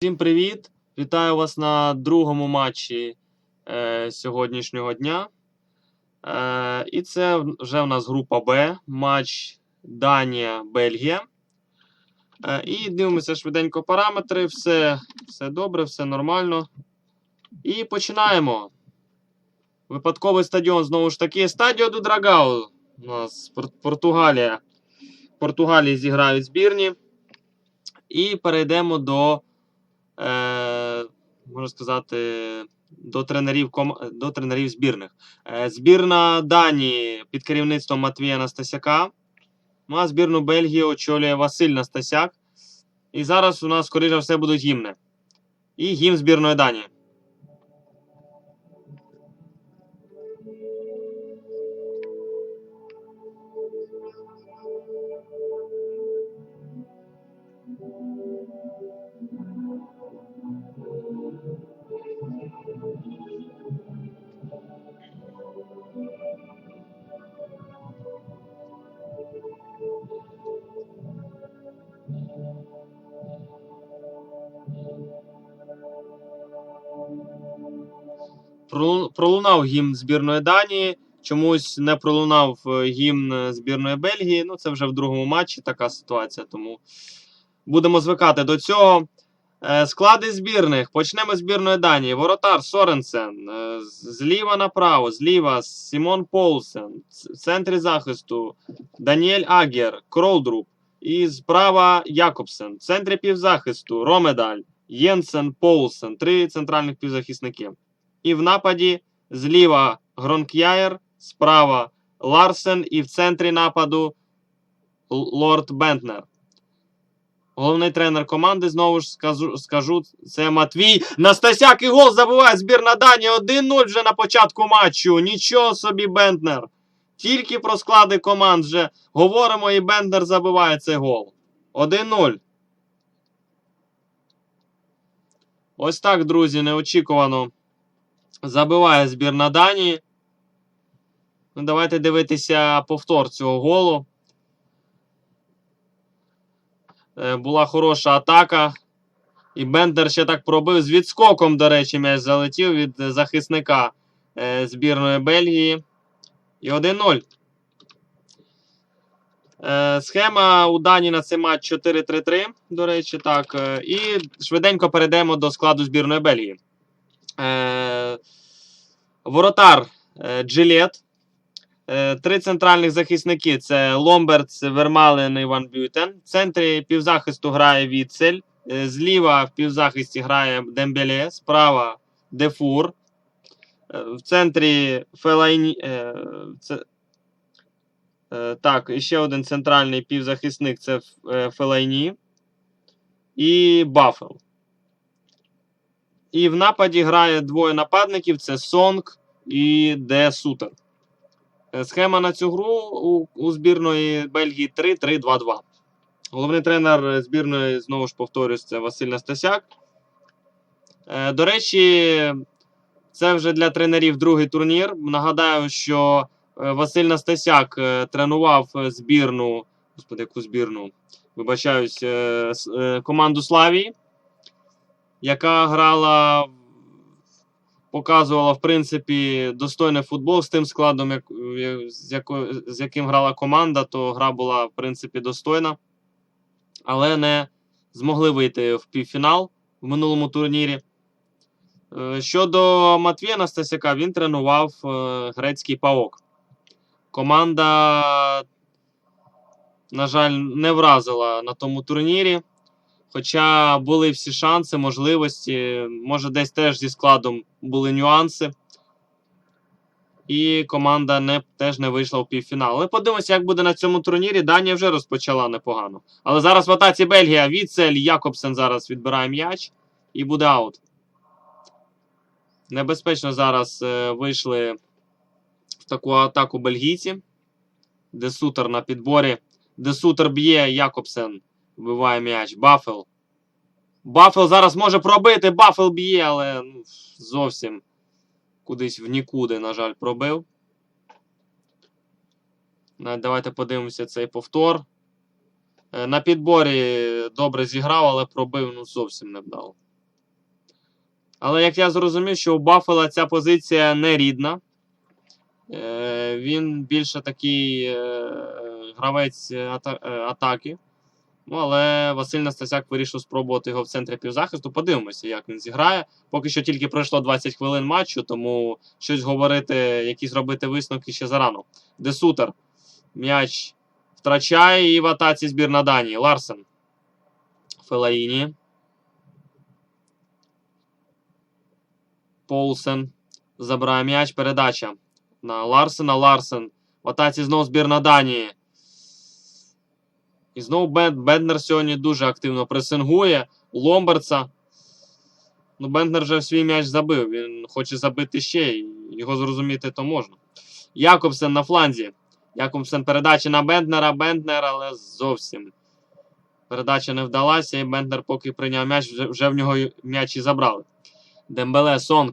Всім привіт! Вітаю вас на другому матчі е, сьогоднішнього дня. Е, і це вже в нас група Б, матч Данія-Бельгія. Е, і дивимося швиденько параметри. Все, все добре, все нормально. І починаємо. Випадковий стадіон знову ж таки. Стадіо ду Драгау. У нас Португалія. Португалії зіграють збірні. І перейдемо до е, можна сказати, до тренерів, до тренерів збірних. Е, збірна Данії під керівництвом Матвія Настасяка. Ну а збірну Бельгії очолює Василь Настасяк. І зараз у нас, скоріше все, будуть гімни. І гімн збірної Данії. Пролунав гімн збірної Данії. Чомусь не пролунав е, гімн збірної Бельгії. Ну, це вже в другому матчі така ситуація, тому будемо звикати до цього. Е, Склади збірних. Почнемо збірної Данії. Воротар Соренсен. Е, Зліва направо, зліва Сімон Полсен. В центрі захисту Даніель Агер, Кролдруп. І справа Якобсен. В центрі півзахисту Ромедаль, Єнсен, Полсен. Три центральних півзахисники. І в нападі зліва Гронкяєр, справа Ларсен і в центрі нападу Лорд Бентнер. Головний тренер команди, знову ж скажу, скажу це Матвій. Настасяк і гол забиває збірна Данії 1-0 вже на початку матчу. Нічого собі Бентнер. Тільки про склади команд вже говоримо, і Бентнер забиває цей гол. 1-0. Ось так, друзі, неочікувано забиває збірна Данії. Ну, давайте дивитися повтор цього голу. Е, Була хороша атака. І Бендер ще так пробив з відскоком, до речі, м'яч залетів від захисника е, збірної Бельгії. І 1-0. Е, Схема у Дані на цей матч 4-3-3, до речі, так. І швиденько перейдемо до складу збірної Бельгії. Е, Воротар е, Джилет. Е, Три центральних захисники це Ломберц, Вермален і Ван Бютен. В центрі півзахисту грає Віцель. Зліва в півзахисті грає Дембеле, справа Дефур. В центрі Фелайні. так, і ще один центральний півзахисник це Фелайні. І Бафел. І в нападі грає двоє нападників: це Сонг і Де Сутер. Схема на цю гру у, у збірної Бельгії 3-3-2-2. Головний тренер збірної, знову ж повторюсь, це Василь Настасяк. Е, До речі, це вже для тренерів другий турнір. Нагадаю, що е, Василь Настасяк е, тренував збірну, господи, яку збірну, вибачаюсь, команду Славії, яка грала, показувала, в принципі, достойний футбол з тим складом, як, з, яко, з яким грала команда, то гра була, в принципі, достойна. Але не змогли вийти в півфінал в минулому турнірі. Е, Щодо Матвія Настасяка, він тренував е, грецький паок. Команда, на жаль, не вразила на тому турнірі. Хоча були всі шанси, можливості. Може, десь теж зі складом були нюанси. І команда не, теж не вийшла в півфінал. Але подивимося, як буде на цьому турнірі. Данія вже розпочала непогано. Але зараз в атаці Бельгія. Віцель Якобсен зараз відбирає м'яч і буде аут. Небезпечно зараз е, вийшли в таку атаку бельгійці. Де Сутер на підборі. Де Сутер б'є, Якобсен вбиває м'яч. Бафел. Бафел зараз може пробити. Бафел б'є, але ну, зовсім кудись в нікуди, на жаль, пробив. Давайте подивимося цей повтор. Е, На підборі добре зіграв, але пробив ну, зовсім не вдало. Але як я зрозумів, що у Баффела ця позиція не рідна. Е, Він більше такий е, гравець атаки. Ну, але Василь Настасяк вирішив спробувати його в центрі півзахисту. Подивимося, як він зіграє. Поки що тільки пройшло 20 хвилин матчу, тому щось говорити, якісь робити висновки ще зарано. Десутер. М'яч втрачає і в атаці збірна Данії. Ларсен. Фелаїні. Полсен. Забирає м'яч. Передача. На Ларсена. Ларсен. В атаці знову збірна Данії. І знову Бен, Бенднер сьогодні дуже активно пресингує. Ломберца. Ну, Бенднер вже свій м'яч забив. Він хоче забити ще, його зрозуміти то можна. Якобсен на фланзі. Якобсен передача на Бенднера. Бенднер, але зовсім. Передача не вдалася, і Бенднер, поки прийняв м'яч, вже в нього м'яч і забрали. Дембеле, Сонг.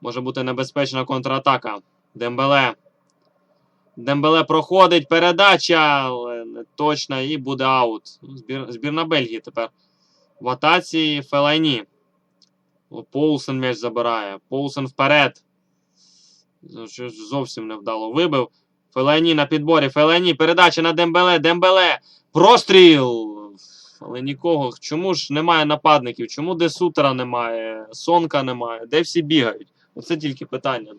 Може бути небезпечна контратака. Дембеле. Дембеле проходить. Передача, але не точна, і буде аут. Збір, збірна Бельгії тепер. В атаці Фелайні. Поулсен м'яч забирає. Поулсен вперед. Зовсім невдало вибив. Фелайні на підборі. Фелайні. Передача на Дембеле. Дембеле. Простріл! Але нікого. Чому ж немає нападників? Чому Десутера немає? Сонка немає? Де всі бігають? Оце тільки питання.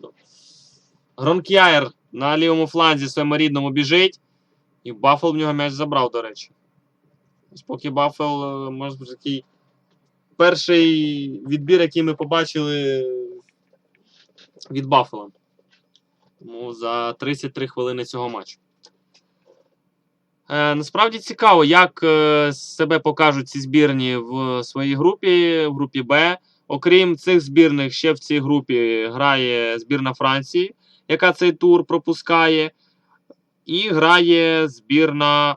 Гронкяєр на лівому фланзі своєму рідному біжить. І Баффел в нього м'яч забрав, до речі. Ось поки Баффел, е, може такий перший відбір, який ми побачили від Баффела. Тому за 33 хвилини цього матчу. Е, насправді цікаво, як е, себе покажуть ці збірні в своїй групі, в групі Б. Окрім цих збірних, ще в цій групі грає збірна Франції, яка цей тур пропускає. І грає збірна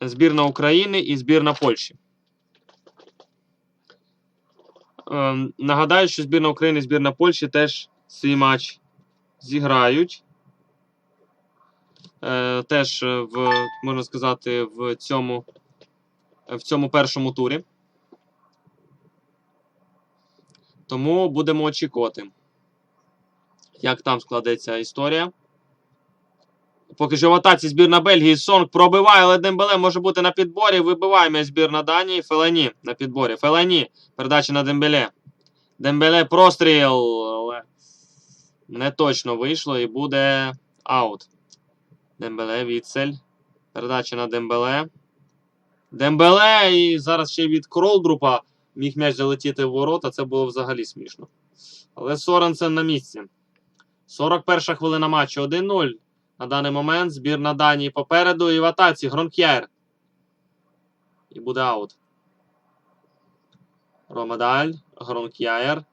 збірна України і збірна Польщі. Ем, нагадаю, що збірна України і збірна Польщі теж свій матч зіграють. Е, теж е, в, можна сказати, в цьому, в цьому першому турі. Тому будемо очікувати, як там складеться історія. Поки що в атаці збірна Бельгії Сонг пробиває, але Дембеле може бути на підборі. Вибиває м'яч збірна Данії. Фелані на підборі. Фелані. Передача на Дембеле. Дембеле простріл. Але не точно вийшло і буде аут. Дембеле, Віцель. Передача на Дембеле. Дембеле. І зараз ще від Кролдрупа міг м'яч залетіти в ворота. Це було взагалі смішно. Але Соренсен на місці. 41 хвилина матчу. 1-0. На даний момент збірна Данії попереду і в атаці Гронк'яєр. І буде аут. Ромадаль. Гронк'яєр.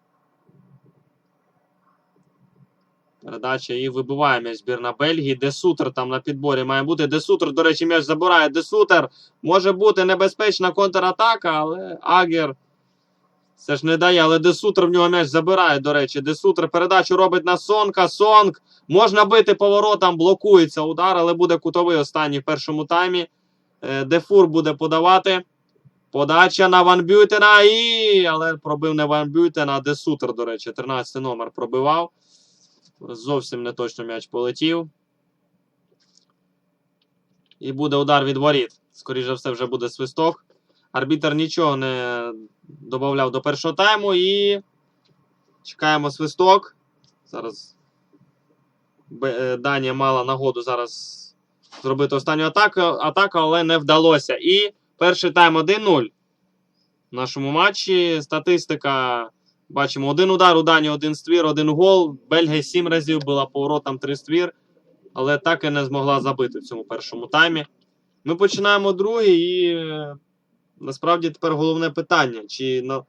Передача і вибиває м'яч збірна Бельгії. Десутер там на підборі має бути. Десутер, до речі, м'яч забирає. Десутер. Може бути небезпечна контратака, але Агер це ж не дає. Але Десутер в нього м'яч забирає, до речі. Десутер передачу робить на Сонка. Сонг. Можна бити поворотом, блокується удар, але буде кутовий останній в першому таймі. Е, Дефур буде подавати. Подача на Ван Бютена. І... Але пробив не Ван Бютен, а Десутер, до речі. 13 номер пробивав. Зовсім не точно м'яч полетів. І буде удар від воріт. Скоріше все, вже буде свисток. Арбітер нічого не додавав до першого тайму. І чекаємо свисток. Зараз е, Данія мала нагоду зараз зробити останню атаку, атаку, але не вдалося. І перший тайм 1-0 в нашому матчі. Статистика. Бачимо, один удар у Данії, один ствір, один гол. Бельгія сім разів була поворотом три ствір, але так і не змогла забити в цьому першому таймі. Ми починаємо другий, і е, насправді тепер головне питання: чи, на,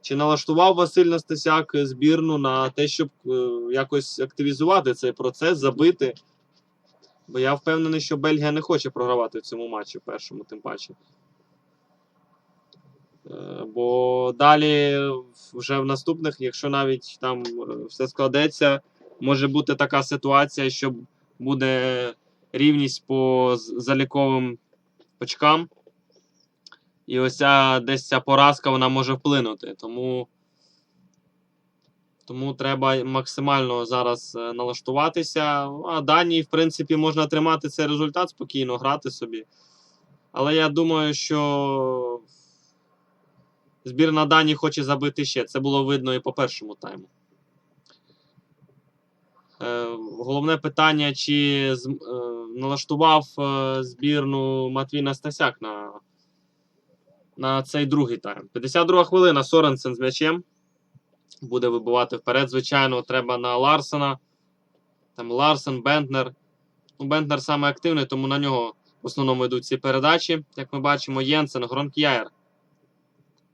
чи налаштував Василь Настасяк збірну на те, щоб е, якось активізувати цей процес, забити. Бо я впевнений, що Бельгія не хоче програвати в цьому матчі, першому, тим паче. Е, Бо далі, вже в наступних, якщо навіть там е, все складеться, може бути така ситуація, що буде рівність по заліковим очкам. І ось ця, десь ця поразка вона може вплинути. Тому, тому треба максимально зараз е, налаштуватися. А Данії, в принципі, можна тримати цей результат спокійно, грати собі. Але я думаю, що збірна Данії хоче забити ще. Це було видно і по першому тайму. Е, Головне питання, чи е, налаштував збірну Матвій Настасяк на, на цей другий тайм. 52 хвилина. Соренсен з м'ячем. Буде вибивати вперед. Звичайно, треба на Ларсена. Там Ларсен, Бентнер. Ну, Бентнер саме активний, тому на нього в основному йдуть ці передачі. Як ми бачимо, Єнсен, Гронк'яєр.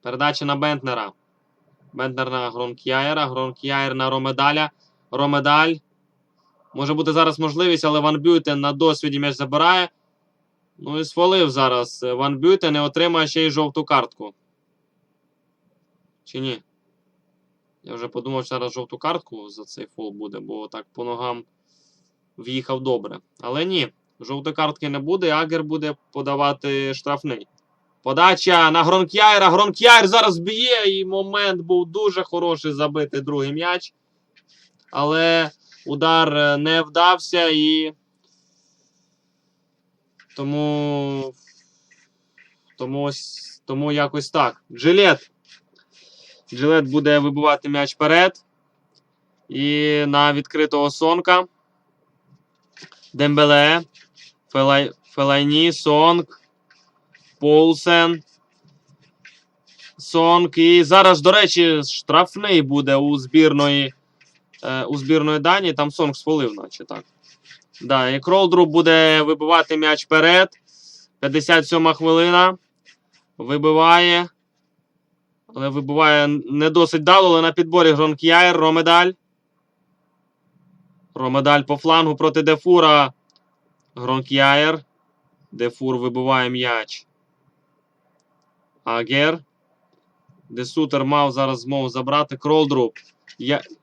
Передача на Бентнера. Бентнер на Гронк'яєра. Гронк'яєр на Ромедаля. Ромедаль. Може бути зараз можливість, але Ван Бютен на досвіді м'яч забирає. Ну і свалив зараз Ван Бютен і отримає ще й жовту картку. Чи ні? Я вже подумав, що зараз жовту картку за цей фол буде, бо так по ногам в'їхав добре. Але ні, жовтої картки не буде, Агер буде подавати штрафний. Подача на Гронк'яєра. Гронк'яєр зараз б'є, і момент був дуже хороший забити другий м'яч. Але удар е, не вдався і. Тому. Тому, ось- тому якось так. Джилет. Джилет буде вибивати м'яч вперед. І на відкритого Сонка. Дембеле. Фелай... Фелайні, Сонг. Полсен. Сонг. І зараз, до речі, штрафний буде у збірної, е, у збірної Данії. Там Сонг свалив, наче так. Да, і Кролдру буде вибивати м'яч вперед. 57 хвилина. Вибиває. Але вибиває не досить дало, але на підборі Гронк'яєр, Ромедаль. Ромедаль по флангу проти Дефура. Гронк'яєр. Дефур вибиває м'яч. Агер. Десутер мав зараз змогу забрати. Кролдру.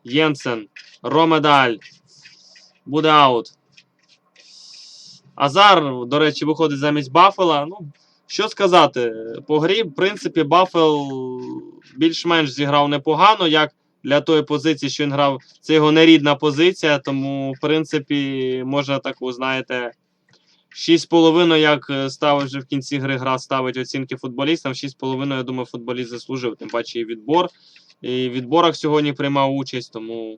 Єнсен. Ромедаль. Буде аут. Азар, до речі, виходить замість Баффела. Ну, що сказати, по грі, в принципі, Баффел більш-менш зіграв непогано, як для тої позиції, що він грав. Це його нерідна позиція, тому, в принципі, можна таку, знаєте, 6,5, як е, ставить вже в кінці гри гра, ставить оцінки футболістам. 6,5, я думаю, футболіст заслужив. Тим паче і відбор. І в відборах сьогодні приймав участь, тому,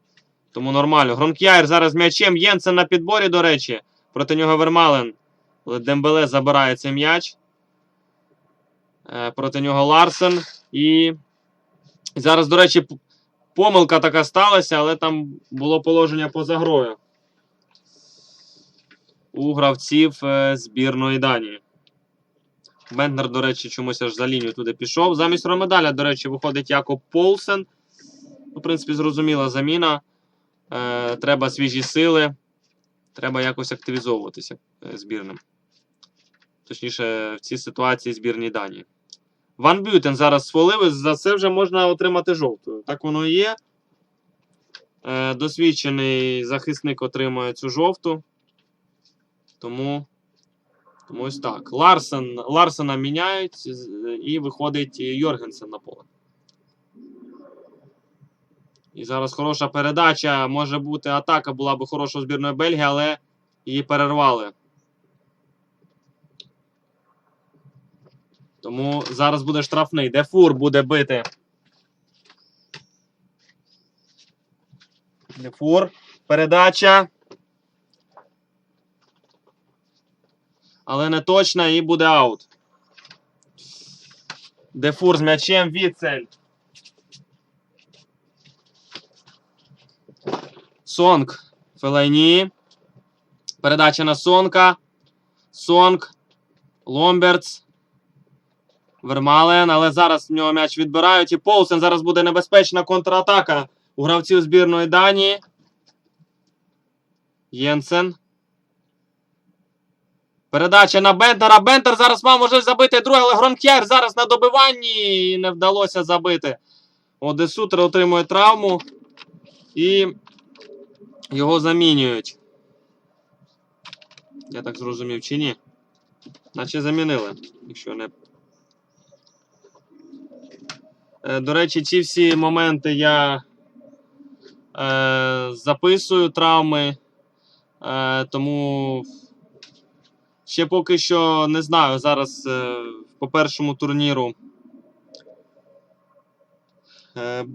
тому нормально. Гронк'яєр зараз м'ячем. Єнсен на підборі, до речі. Проти нього Вермален. Але Дембеле забирає цей м'яч. Е, Проти нього Ларсен. І зараз, до речі, помилка така сталася, але там було положення поза грою у гравців е, збірної Данії. Бенднер, до речі, чомусь аж за лінію туди пішов. Замість Ромедаля, до речі, виходить Якоб Полсен. Ну, В принципі, зрозуміла заміна. Е, треба свіжі сили. Треба якось активізовуватися е, збірним. Точніше, в цій ситуації збірній Данії. Ван Бютен зараз свалив, за це вже можна отримати жовту. Так воно і є. Е, досвідчений захисник отримує цю жовту. Тому, тому ось так. Ларсен, Ларсена міняють і виходить Йоргенсен на поле. І зараз хороша передача. Може бути атака була б хороша у збірної Бельгії, але її перервали. Тому зараз буде штрафний. Дефур буде бити. Дефур. Передача. Але не точна і буде аут. Дефур з м'ячем відцель. Сонг. Фелайні. Передача на Сонка. Сонг. Ломберц. Вермален, але зараз в нього м'яч відбирають. І Полсен зараз буде небезпечна контратака у гравців збірної Данії. Єнсен. Передача на Бентера. Бентер зараз мав можливість забити друге, але Гронк'яр зараз на добиванні і не вдалося забити. Одесутер отримує травму. І його замінюють. Я так зрозумів, чи ні? Наче замінили, якщо не Е, До речі, ці всі моменти я е, записую травми. Е, тому ще поки що не знаю. Зараз е, по першому турніру е,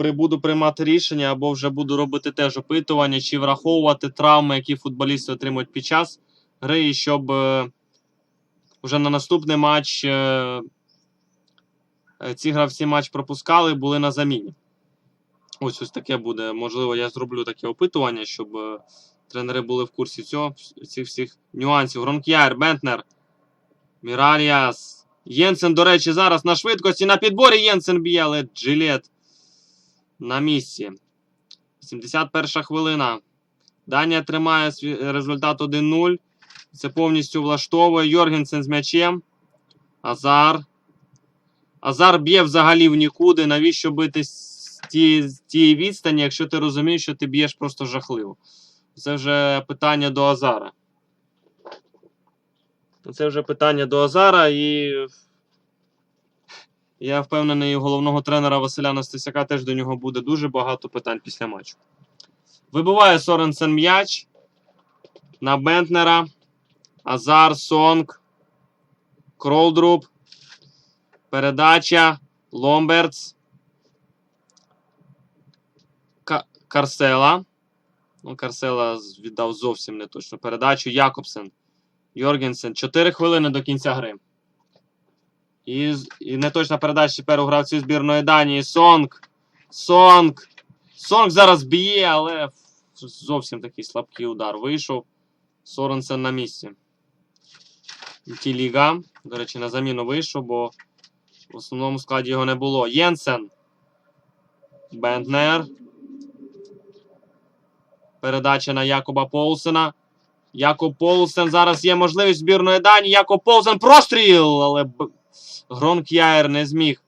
е, буду приймати рішення або вже буду робити теж опитування, чи враховувати травми, які футболісти отримують під час гри, і щоб вже на наступний матч ці гравці матч пропускали, були на заміні. Ось ось таке буде. Можливо, я зроблю таке опитування, щоб тренери були в курсі цього, цих всіх нюансів. Гронк'яр, Бентнер, Міраліас. Єнсен, до речі, зараз на швидкості на підборі Єнсен б'є, але Джилет на місці. 71 хвилина. Данія тримає результат 1-0. Це повністю влаштовує. Йоргенсен з м'ячем. Азар. Азар б'є взагалі в нікуди. Навіщо бити з тієї відстані, якщо ти розумієш, що ти б'єш просто жахливо. Це вже питання до Азара. Це вже питання до Азара, і я впевнений, головного тренера Василя Настасяка теж до нього буде дуже багато питань після матчу. Вибиває Соренсен м'яч на Бентнера. Азар, Сонг, Кролдруб. Передача. Ломберц. Ка- Карсела. Ну, Карсела віддав зовсім не точно передачу. Якобсен. Йоргенсен. 4 хвилини до кінця гри. І, і неточна передача тепер у гравців збірної Данії. Сонг. Сонг. Сонг зараз б'є, але зовсім такий слабкий удар вийшов. Соренсен на місці. Тіліга. До речі, на заміну вийшов, бо в основному складі його не було. Єнсен. Бентнер. Передача на Якоба Полсена. Якоб Полсен. Зараз є можливість збірної Данії. Якоб Полсен простріл! Але б... Гронк'яєр не зміг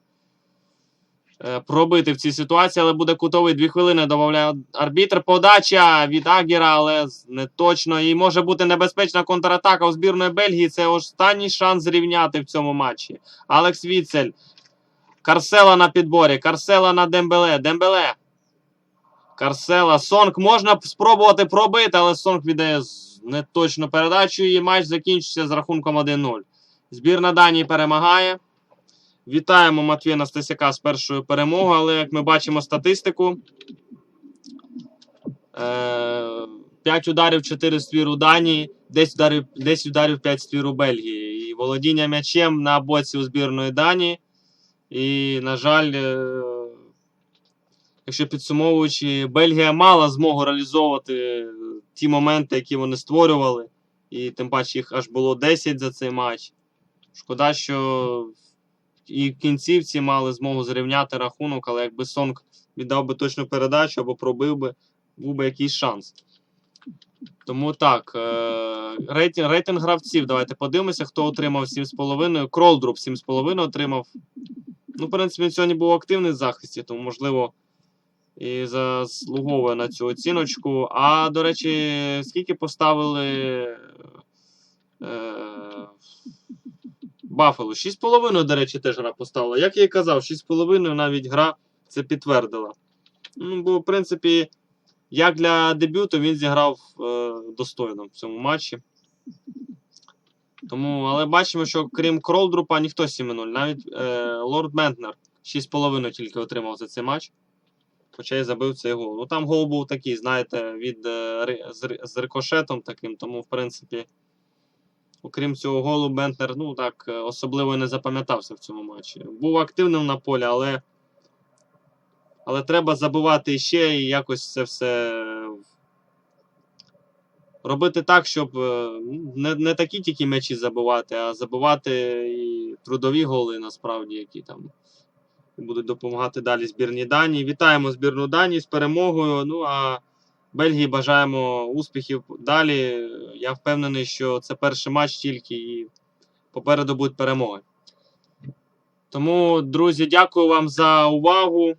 е, пробити в цій ситуації, але буде кутовий. Дві хвилини додає арбітр. Подача від Агіра, але не точно. І може бути небезпечна контратака у збірної Бельгії. Це останній шанс зрівняти в цьому матчі. Алекс Віцель. Карсела на підборі. Карсела на Дембеле. Дембеле. Карсела. Сонг можна спробувати пробити, але Сонг віддає неточну передачу. І матч закінчиться з рахунком 1-0. Збірна Данії перемагає. Вітаємо Матвія Настасяка з першою перемогою, але як ми бачимо статистику. 5 ударів, 4 ствір у Данії, 10 ударів, 10 ударів 5 ствір у Бельгії. І володіння м'ячем на боці у збірної Данії. І, на жаль, е, якщо підсумовуючи, Бельгія мала змогу реалізовувати ті моменти, які вони створювали. І тим паче їх аж було 10 за цей матч. Шкода, що і кінцівці мали змогу зрівняти рахунок, але якби Сонг віддав би точну передачу або пробив би, був би якийсь шанс. Тому так, е, рейтинг, рейтинг гравців. Давайте подивимося, хто отримав 7,5. Кролдруп 7,5 отримав. Ну, в принципі, він сьогодні був активний в захисті, тому, можливо, і заслуговує на цю оціночку. А, до речі, скільки поставили. Е, Баффало. 6,5, до речі, теж гра поставила. Як я і казав, 6,5 навіть гра це підтвердила. Ну, бо, в принципі, як для дебюту він зіграв е, достойно в цьому матчі. Тому, але бачимо, що крім Кролдрупа, ніхто 7-0. Навіть е, Лорд Бентнер 6,5 тільки отримав за цей матч. Хоча й забив цей гол. Ну там гол був такий, знаєте, від, е, з, з рикошетом таким, тому, в принципі. Окрім цього голу, Бентнер ну так е, особливо не запам'ятався в цьому матчі. Був активним на полі, але. Але треба забувати ще і якось це все робити так, щоб е, не, не такі тільки м'ячі забивати, а забивати і трудові голи, насправді, які там будуть допомагати далі збірній Данії. Вітаємо збірну Данії з перемогою. Ну а Бельгії бажаємо успіхів далі. Я впевнений, що це перший матч тільки і попереду будуть перемоги. Тому, друзі, дякую вам за увагу.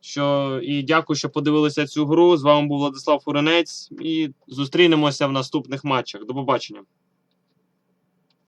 Що, і дякую, що подивилися цю гру. З вами був Владислав Фуренець. І зустрінемося в наступних матчах. До побачення.